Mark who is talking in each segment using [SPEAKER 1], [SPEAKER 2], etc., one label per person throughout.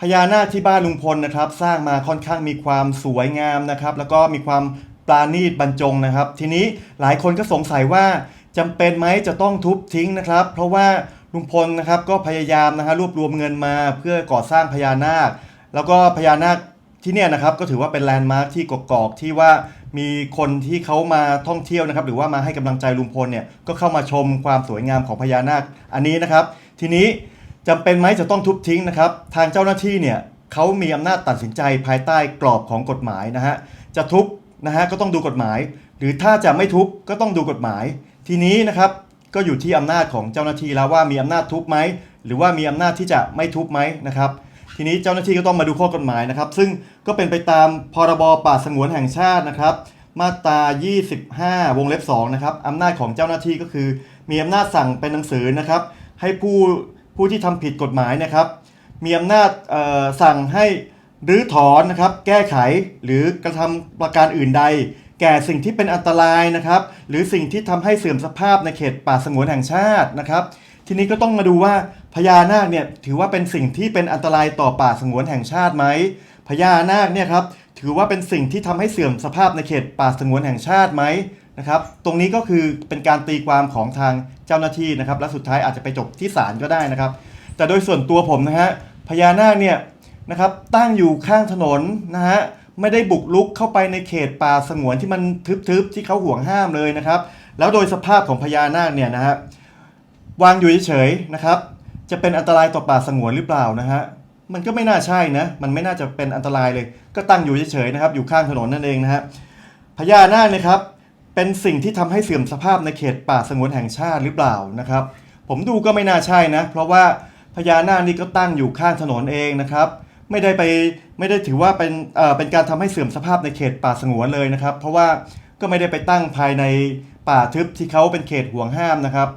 [SPEAKER 1] พญานาคที่บ้านลุงพลนะครับ สร้างมาค่อนข้างมีความสวยงามนะครับ แล้วก็มีความปราณีตบรรจงนะครับ ทีนี้หลายคนก็สงสัยว่าจำเป็นไหมจะต้องทุบทิ้งนะครับ เพราะว่าลุงพลนะครับก็พยายามนะฮะรวบรวมเงินมาเพื่อก่อสร้างพญานาค แล้วก็พญานาคที่เนี่ยนะครับก็ถือว่าเป็นแลนด์มาร์คที่กกอกที่ว่ามีคนที่เขามาท่องเที่ยวนะครับ หรือว่ามาให้กำลังใจลุงพลเนี่ยก็เข้ามาชมความสวยงามของพญานาคอันนี้นะครับ ทีนี้ จำเป็นไหมจะต้องทุบทิ้งนะครับ ทางเจ้าหน้าที่เนี่ยเขามีอำนาจตัดสินใจภายใต้กรอบของกฎหมายนะฮะจะทุบนะฮะก็ต้องดูกฎหมาย หรือถ้าจะไม่ทุบก็ต้องดูกฎหมาย ทีนี้นะครับก็อยู่ที่อำนาจของเจ้าหน้าที่แล้วว่ามีอำนาจทุบไหมหรือว่ามีอำนาจที่จะไม่ทุบไหมนะครับทีนี้เจ้าหน้าที่ก็ต้องมาดูข้อกฎหมายนะครับ ซึ่งก็เป็นไปตามพรบป่าสงวนแห่งชาตินะครับ มาตรา 25 วงเล็บ2นะครับอำนาจของเจ้าหน้าที่ก็คือ มีอำนาจสั่งเป็นหนังสือนะครับ ให้ผู้ ผู้ที่ทำผิดกฎหมายนะครับ มีอำนาจสั่งให้รื้อถอนนะครับ แก้ไขหรือกระทำประการอื่นใด แก่สิ่งที่เป็นอันตรายนะครับ หรือสิ่งที่ทำให้เสื่อมสภาพในเขตป่าสงวนแห่งชาตินะครับ ทีนี้ก็ต้องมาดูว่าพญานาคเนี่ยถือว่าเป็นสิ่งที่เป็นอันตรายต่อป่าสงวนแห่งชาติไหมพญานาคเนี่ยครับถือว่าเป็นสิ่งที่ทำให้เสื่อมสภาพในเขตป่าสงวนแห่งชาติไหม นะครับ ตรงนี้ก็คือเป็นการตีความของทางเจ้าหน้าที่นะครับ และสุดท้ายอาจจะไปจบที่ศาลก็ได้นะครับ แต่โดยส่วนตัวผมนะฮะพญานาคเนี่ยนะครับตั้งอยู่ข้างถนนนะฮะไม่ได้บุกลุกเข้าไปในเขตป่าสงวนที่มันทึบๆที่เขาห่วงห้ามเลยนะครับ แล้วโดยสภาพของพญานาคเนี่ยนะฮะวางอยู่เฉยๆนะครับ จะเป็นอันตรายต่อป่าสงวนหรือเปล่านะฮะมันก็ไม่น่าใช่นะมันไม่น่าจะเป็นอันตรายเลย ก็ตั้งอยู่เฉยๆนะครับ อยู่ข้างถนนนั่นเองนะฮะพญานาคนะครับ เป็นสิ่งที่ทำให้เสื่อมสภาพในเขตป่าสงวนแห่งชาติหรือเปล่านะครับ ผมดูก็ไม่น่าใช่นะ เพราะว่าพญานาคนี่ก็ตั้งอยู่ข้างถนนเองนะครับ ไม่ได้ไปไม่ได้ถือว่าเป็นเอ่อเป็นการทำให้เสื่อมสภาพในเขตป่าสงวนเลยนะครับ เพราะว่าก็ไม่ได้ไปตั้งภายในป่าทึบที่เขาเป็นเขตห่วงห้ามนะครับ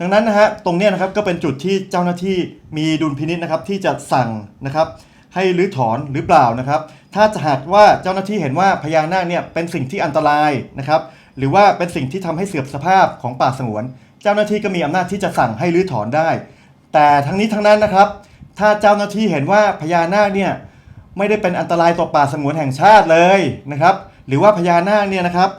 [SPEAKER 1] ดังนั้นนะฮะตรงเนี้ยนะครับก็เป็นจุดที่เจ้าหน้าที่มีดุลพินิษนะครับที่จะสั่งนะครับ ให้รื้อถอนหรือเปล่านะครับ ถ้าจะหากว่าเจ้าหน้าที่เห็นว่าพญานาคเนี่ยเป็นสิ่งที่อันตรายนะครับ หรือว่าเป็นสิ่งที่ทำให้เสื่อมสภาพของป่าสงวน เจ้าหน้าที่ก็มีอำนาจที่จะสั่งให้รื้อถอนได้ แต่ทั้งนี้ทั้งนั้นนะครับ ถ้าเจ้าหน้าที่เห็นว่าพญานาคเนี่ยไม่ได้เป็นอันตรายต่อป่าสงวนแห่งชาติเลยนะครับ หรือว่าพญานาคเนี่ยนะครับ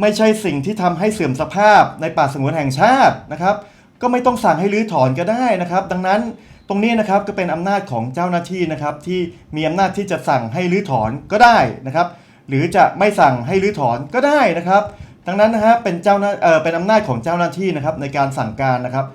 [SPEAKER 1] ไม่ใช่สิ่งที่ทำให้เสื่อมสภาพในป่าสงวนแห่งชาตินะครับ ก็ไม่ต้องสั่งให้รื้อถอนก็ได้นะครับ ดังนั้นตรงนี้นะครับก็เป็นอำนาจของเจ้าหน้าที่นะครับ ที่มีอำนาจที่จะสั่งให้รื้อถอนก็ได้นะครับ หรือจะไม่สั่งให้รื้อถอนก็ได้นะครับ ดังนั้นนะฮะเป็นเจ้าหน้าเออเป็นอำนาจของเจ้าหน้าที่นะครับในการสั่งการนะครับ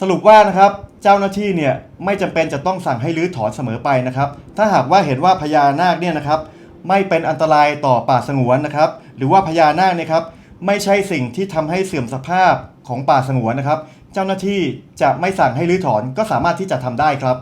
[SPEAKER 1] สรุปว่านะครับเจ้าหน้าที่เนี่ยไม่จำเป็นจะต้องสั่งให้รื้อถอนเสมอไปนะครับ ถ้าหากว่าเห็นว่าพญานาคเนี่ยนะครับไม่เป็นอันตรายต่อป่าสงวนนะครับ หรือว่าพญานาคเนี่ยครับไม่ใช่สิ่งที่ทำให้เสื่อมสภาพของป่าสงวนนะครับ เจ้าหน้าที่จะไม่สั่งให้รื้อถอนก็สามารถที่จะทำได้ครับ